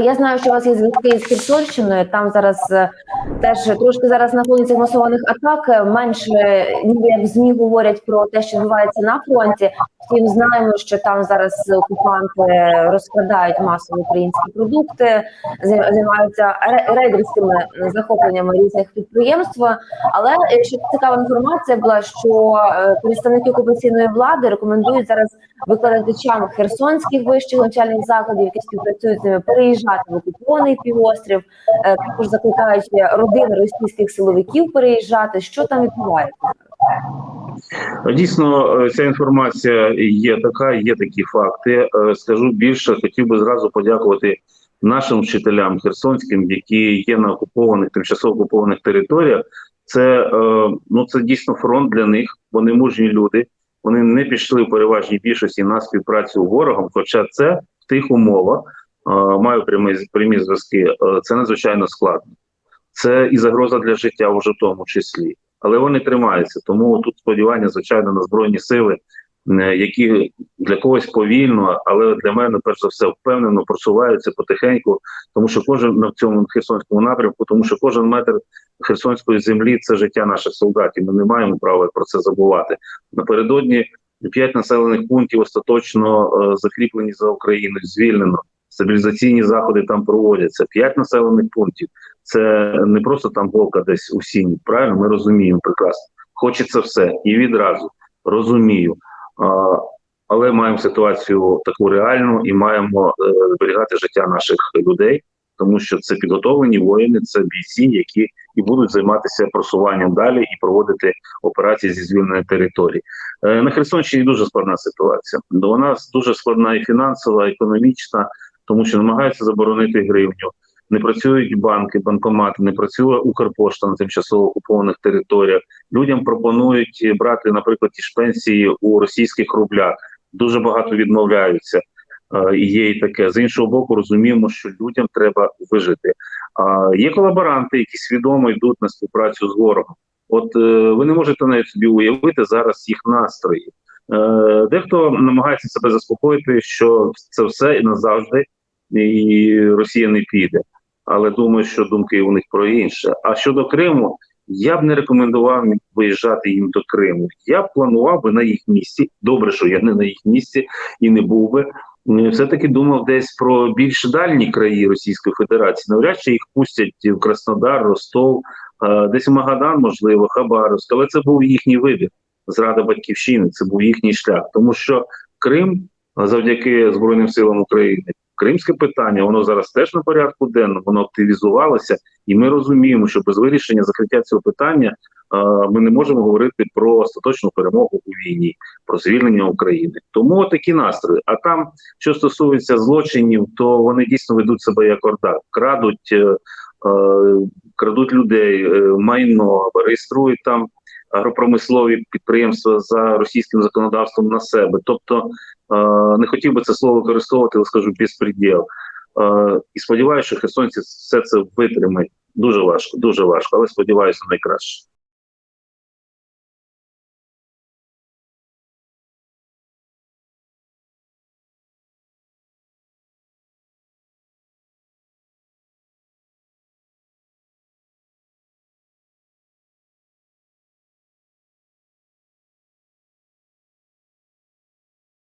Я знаю, що у вас є зв'язки з Херсонщиною. Там зараз е, теж трошки зараз на цих масованих атак менше ніби як в змі говорять про те, що відбувається на фронті. Втім, знаємо, що там зараз окупанти розкрадають масово українські продукти, займаються ре- рейдерськими захопленнями різних підприємств. Але ще цікава інформація була, що е, представники окупаційної влади рекомендують зараз викладачам херсонських вищих навчальних закладів, які співпрацюють з ними, переїжджати в окупований півострів. Е, Також закликають родини російських силовиків переїжджати. Що там відбувається? Дійсно, е, ця інформація є така, є такі факти. Е, Скажу більше, хотів би зразу подякувати нашим вчителям херсонським, які є на окупованих, тимчасово окупованих територіях. Це е, ну це дійсно фронт для них. Вони мужні люди. Вони не пішли в переважній більшості на співпрацю ворогом. Хоча це в тих умовах маю прямі прямі зв'язки. Це надзвичайно складно. Це і загроза для життя, вже в тому числі але вони тримаються. Тому тут сподівання, звичайно, на збройні сили, які для когось повільно, але для мене перш за все впевнено просуваються потихеньку, тому що кожен на цьому херсонському напрямку, тому що кожен метр херсонської землі це життя наших солдатів. Ми не маємо права про це забувати. Напередодні п'ять населених пунктів остаточно е, закріплені за Україною, звільнено. Стабілізаційні заходи там проводяться. П'ять населених пунктів. Це не просто там голка десь у сіні. Правильно, ми розуміємо прекрасно. Хочеться все і відразу розумію. А, але маємо ситуацію таку реальну і маємо е, зберігати життя наших людей, тому що це підготовлені воїни, це бійці, які і будуть займатися просуванням далі і проводити операції зі звільненої території. Е, на Херсонщині дуже складна ситуація. До нас дуже складна і фінансова, і економічна, тому що намагаються заборонити гривню. Не працюють банки, банкомати, не працює Укрпошта на тимчасово окупованих територіях. Людям пропонують брати, наприклад, ті ж пенсії у російських рублях. Дуже багато відмовляються. Е, є і таке. З іншого боку, розуміємо, що людям треба вижити. Є колаборанти, які свідомо йдуть на співпрацю з ворогом. От е, ви не можете навіть собі уявити зараз їх настрої. Е, Дехто намагається себе заспокоїти, що це все і назавжди, і Росія не піде. Але думаю, що думки у них про інше. А щодо Криму, я б не рекомендував виїжджати їм до Криму. Я б планував би на їх місці. Добре, що я не на їх місці і не був би. Все-таки думав десь про більш дальні краї Російської Федерації. Навряд чи їх пустять в Краснодар, Ростов, е, десь в Магадан, можливо, Хабаровськ. Але це був їхній вибір. Зрада батьківщини, це був їхній шлях. Тому що Крим, завдяки Збройним силам України, Кримське питання, воно зараз теж на порядку денному, воно активізувалося, і ми розуміємо, що без вирішення закриття цього питання ми не можемо говорити про остаточну перемогу у війні, про звільнення України. Тому такі настрої. А там, що стосується злочинів, то вони дійсно ведуть себе як орда, крадуть, е, е, крадуть людей, е, майно, реєструють там агропромислові підприємства за російським законодавством на себе. Тобто не хотів би це слово використовувати, але скажу безпреділ. Е, і сподіваюся, що херсонці все це витримають. Дуже важко, дуже важко, але сподіваюся найкраще.